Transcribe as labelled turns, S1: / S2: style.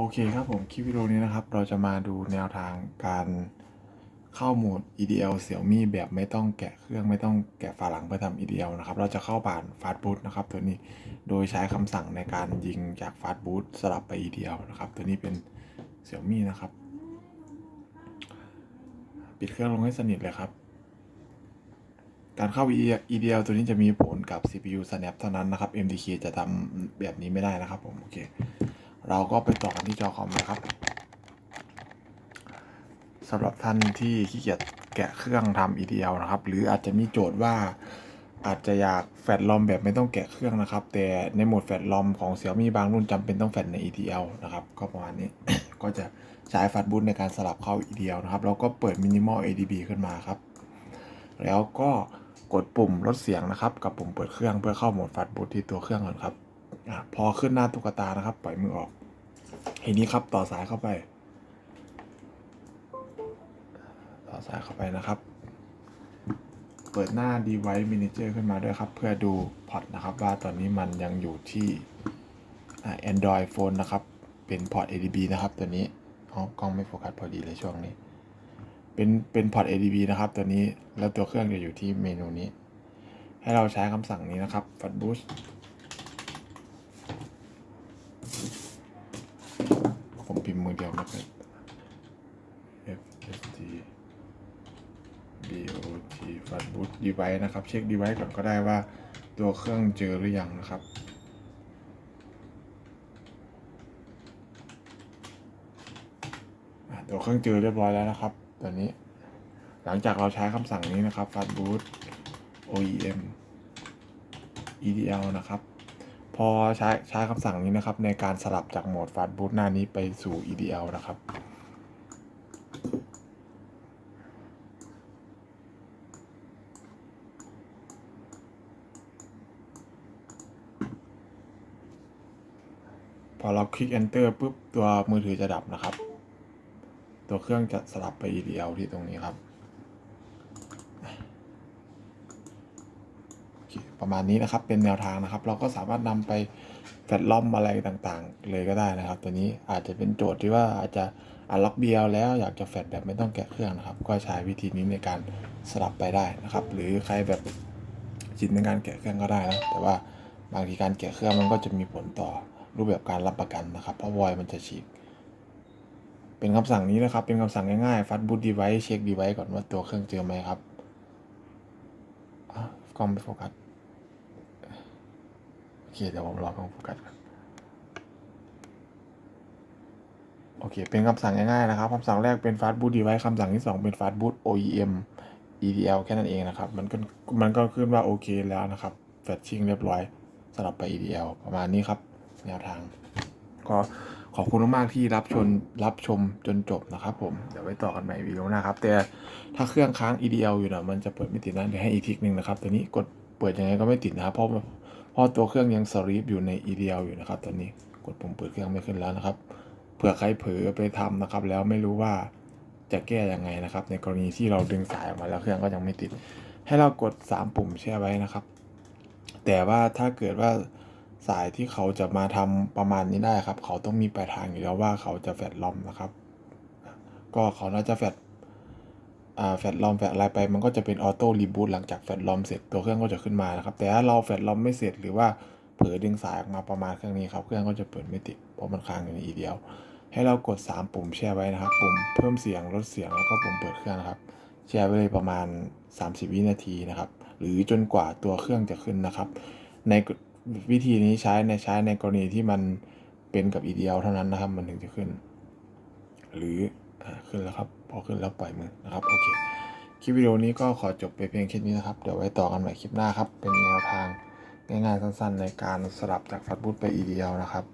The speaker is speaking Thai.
S1: โอเคครับผมคลิปวิดีโอนี้นะครับ เราจะมาดูแนวทางการเข้าโหมด EDL เสี่ยมี่แบบไม่ต้องแกะเครื่องไม่ต้องแกะฝาหลังเพื่อทำ EDL นะครับ เราจะเข้าผ่านฟาสต์บูทนะครับตัวนี้โดยใช้คำสั่งในการยิงจากฟาสต์บูทสลับไป EDL นะครับ ตัวนี้เป็นเสี่ยมี่นะครับ ปิดเครื่องลงให้สนิทเลยครับ การเข้า EDL ตัวนี้จะมีผลกับ CPU Snap เท่านั้นนะครับ MDK จะทำแบบนี้ไม่ได้นะครับผมโอเค เราก็ไปต่อกันที่จอคอมเลยครับสำหรับท่านที่ขี้เกียจแกะเครื่องทำ EDL นะครับ หรืออาจจะมีโจทย์ว่าอาจจะอยากแฟลชลอมแบบไม่ต้องแกะเครื่องนะครับ แต่ในโหมดแฟลชลอมของ Xiaomi บางรุ่นจำเป็นต้องแฟลชใน EDL นะครับก็ประมาณนี้ ก็จะใช้ฟัดบูทในการสลับเข้า EDL นะครับแล้วก็เปิด Minimal ADB ขึ้นมาครับ แล้วก็กดปุ่มลดเสียงนะครับ กับปุ่มเปิดเครื่องเพื่อเข้าโหมดฟัดบูทที่ตัวเครื่องก่อนครับ อพอขึ้นหน้าตุ๊กตานะครับ ปล่อยมือออกทีนี้ครับต่อสายเข้าไป ต่อสายเข้าไปนะครับ เปิดหน้า device manager ขึ้นมาด้วยครับ เพื่อดูพอร์ตนะครับว่าตอนนี้มันยังอยู่ที่อ่า Android phone นะครับ เป็นพอร์ต ADB นะครับตัวนี้อ๋อกล้องไม่โฟกัสพอดีเลยช่วงนี้ เป็นเป็นพอร์ต ADB นะครับตัวนี้แล้วตัวเครื่องจะอยู่ที่เมนูนี้ ให้เราใช้คำสั่งนี้นะครับ f a t boost พ์มือ เดียวไม่เป็น F S T B O T f a t boot device นะครับ เช็ค device ก่อนก็ได้ว่าตัวเครื่องเจอหรือยังนะครับตัวเครื่องเจอเรียบร้อยแล้วนะครับตัวนี้ หลังจากเราใช้คำสั่งนี้นะครับ fast boot OEM EDL นะครับ พอใช้ใช้คำสั่งนี้นะครับ ในการสลับจากโหมด Fast Boot หน้านี้ไปสู่ EDL นะครับ พอเราคลิก Enter ปุ๊บ ตัวมือถือจะดับนะครับ ตัวเครื่องจะสลับไป EDL ที่ตรงนี้ครับ โอเค ประมาณนี้นะครับ เป็นแนวทางนะครับ เราก็สามารถนำไปแฟลชล้อมอะไรต่างๆ เลยก็ได้นะครับ ตัวนี้อาจจะเป็นโจทย์ที่ว่าอาจจะอัลล็อกเบียแล้วอยากจะแฟลชแบบไม่ต้องแกะเครื่องนะครับ ก็ใช้วิธีนี้ในการสลับไปได้นะครับ หรือใครแบบจินในการแกะเครื่องก็ได้นะแต่ว่าบางทีการแกะเครื่องมันก็จะมีผลต่อรูปแบบการรับประกันนะครับ เพราะวอยมันจะฉีก เป็นคำสั่งนี้นะครับ เป็นคำสั่งง่ายๆฟัดบูตดีไว c ์เช็คดีไว c ์ก่อนว่าตัวเครื่องเจอไหมครับอะกล้องไม่โฟกัส เคเดี๋ยวผมรอกล้องโฟกัสก่อนโอเค เป็นคำสั่งง่ายๆนะครับคำสั่งแรกเป็น fast boot device คำสั่งที่ 2 เป็น fast boot OEM EDL แค่นั้นเองนะครับ มันก็มันก็ขึ้นว่าโอเคแล้วนะครับแฟชชิ่งเรียบร้อยสลับไป EDL ประมาณนี้ครับ แนวทาง ก็ขอบคุณมากๆที่รับชมรับชมจนจบนะครับผม เดี๋ยวไว้ต่อกันใหม่วิดีโอหน้าครับ แต่ถ้าเครื่องค้าง EDL อยู่นะมันจะเปิดไม่ติดนะเดี๋ยวให้อีกทีหนึ่งนะครับ ตัวนี้กด ปิดยังไงก็ไม่ติดนะครับเพราะเพราะตัวเครื่องยังสลีปอยู่ใน EDL อยู่นะครับตอนนี้กดปุ่มเปิดเครื่องไม่ขึ้นแล้วนะครับเผื่อใครเผลอไปทำนะครับ แล้วไม่รู้ว่าจะแก้ยังไงนะครับ ในกรณีที่เราดึงสายออกมาแล้วเครื่องก็ยังไม่ติด ให้เรากด 3 ปุ่มแช่ไว้นะครับ แต่ว่าถ้าเกิดว่าสายที่เขาจะมาทำประมาณนี้ได้ครับ เขาต้องมีปลายทางอยู่แล้วว่าเขาจะแฟดลอมนะครับ ก็เขาน่าจะแฟด แฟดลอมแฟดอะไรไปมันก็จะเป็นออโต้รีบูตหลังจากแฟดลอมเสร็จตัวเครื่องก็จะขึ้นมานะครับ แต่ถ้าเราแฟดลอมไม่เสร็จหรือว่าเผลอดึงสายออกมาประมาณเครื่องนี้ครับเครื่องก็จะเปิดไม่ติดเพราะมันค้างอยู่ในอีเดียว ให้เรากด 3 ปุ่มแช่ไว้นะครับ ปุ่มเพิ่มเสียงลดเสียงแล้วก็ปุ่มเปิดเครื่องนะครับ แช่ไว้เลยประมาณ 30 วินาทีนะครับ หรือจนกว่าตัวเครื่องจะขึ้นนะครับ ในวิธีนี้ใช้ในใช้ในกรณีที่มันเป็นกับ EDL เท่านั้นนะครับ มันถึงจะขึ้น หรืออขึ้นแล้วครับ พอขึ้นแล้วปล่อยมือนะครับโอเคคลิปวิดีโอนี้ก็ขอจบไปเพียงแค่นี้นะครับ เดี๋ยวไว้ต่อกันใหม่คลิปหน้าครับ เป็นแนวทางง่ายๆสั้นๆ ในการสลับจากฟัดบูทไปอีเดียวนะครับ